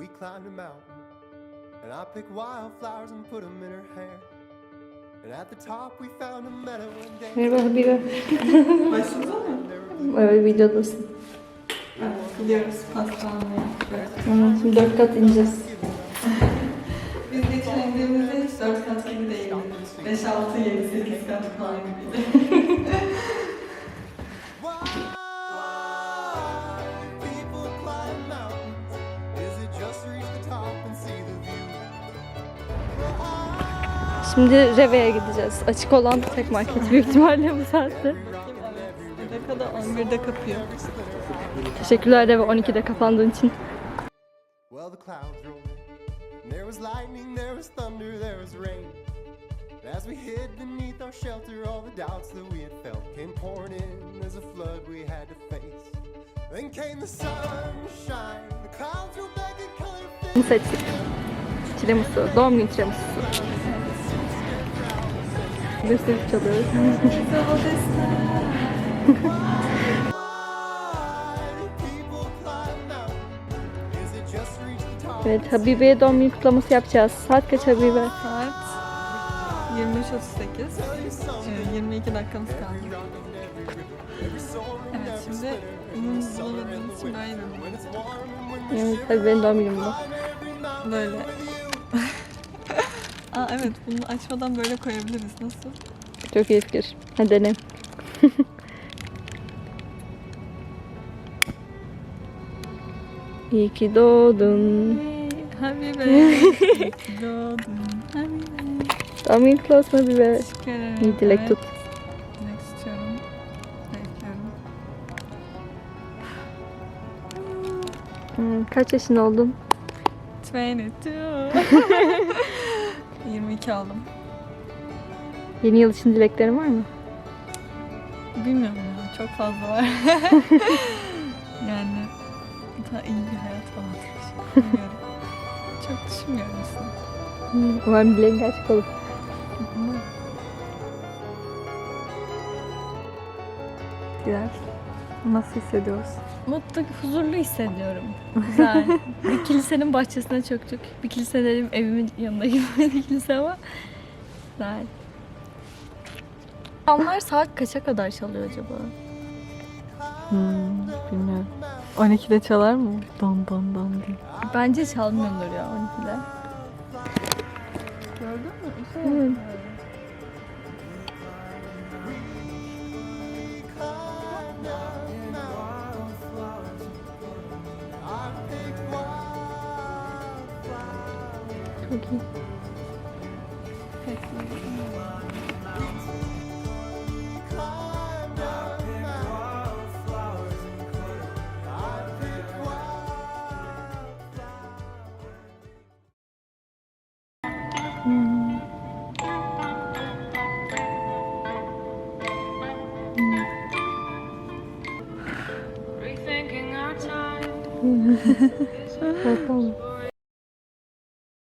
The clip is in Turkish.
we climbed a mountain. And I picked wildflowers and put them in her hair. And at the top we found a meadow and danced. Merhaba Habibe. Başladı mı? Evet videodasın. Evet, gidiyoruz pasta almaya. Evet. Hı, Şimdi dört kat ineceğiz. Biz geçen indiğimizde hiç 4 kat gibi değildi. 5, 6, 7, 8 kat falan gibiydi. Şimdi Reve'ye gideceğiz. Açık olan tek market büyük ihtimalle bu saatte. Dakikada 11'de kapıyor. Teşekkürler Reve 12'de kapandığın için. Well, the clouds rolled in. And there was lightning, there was thunder, there was rain. And as we hid beneath our shelter, all the doubts that we had felt came pouring in as a flood we had to face. Then came the sunshine, the clouds rolled back in color. Bunu seçtik. Tiramisu. Doğum günü tiramisusu. The top? Evet Habibe'ye doğum günü kutlaması yapacağız. Saat kaç Habibe? Saat 23.38. Ee, 22 dakikamız kaldı. Evet şimdi mum bulamadığımız için bir mum. Evet Habibe'nin doğum günü bu. Böyle. Evet bunu açmadan böyle koyabiliriz. Nasıl? Çok iyi fikir. Hadi dene. İyi ki doğdun. Habibe. iyi ki Doğdun. Habibe. Kutlu olsun Habibe. Teşekkür ederim. İyi dilek Evet, tut. Dilek tutuyorum. Bekliyorum. Hmm, kaç yaşında oldun? 22. 22 aldım. Yeni yıl için dileklerin var mı? Bilmiyorum ya çok fazla var. yani daha iyi bir hayat falan. Bilmiyorum. çok düşünmüyorum aslında. Hmm, umarım dileğin gerçek olur. Ama Güzel. Nasıl hissediyoruz? Mutlu, huzurlu hissediyorum. Güzel. bir kilisenin bahçesine çöktük. Bir kilise dedim evimin yanında gibi bir kilise ama güzel. Onlar saat kaça kadar çalıyor acaba? Hmm, bilmiyorum. 12'de çalar mı? Don don don diye. Bence çalmıyordur ya 12'de. Gördün mü? Evet. Çok iyi. Rethinking our time. Bakalım.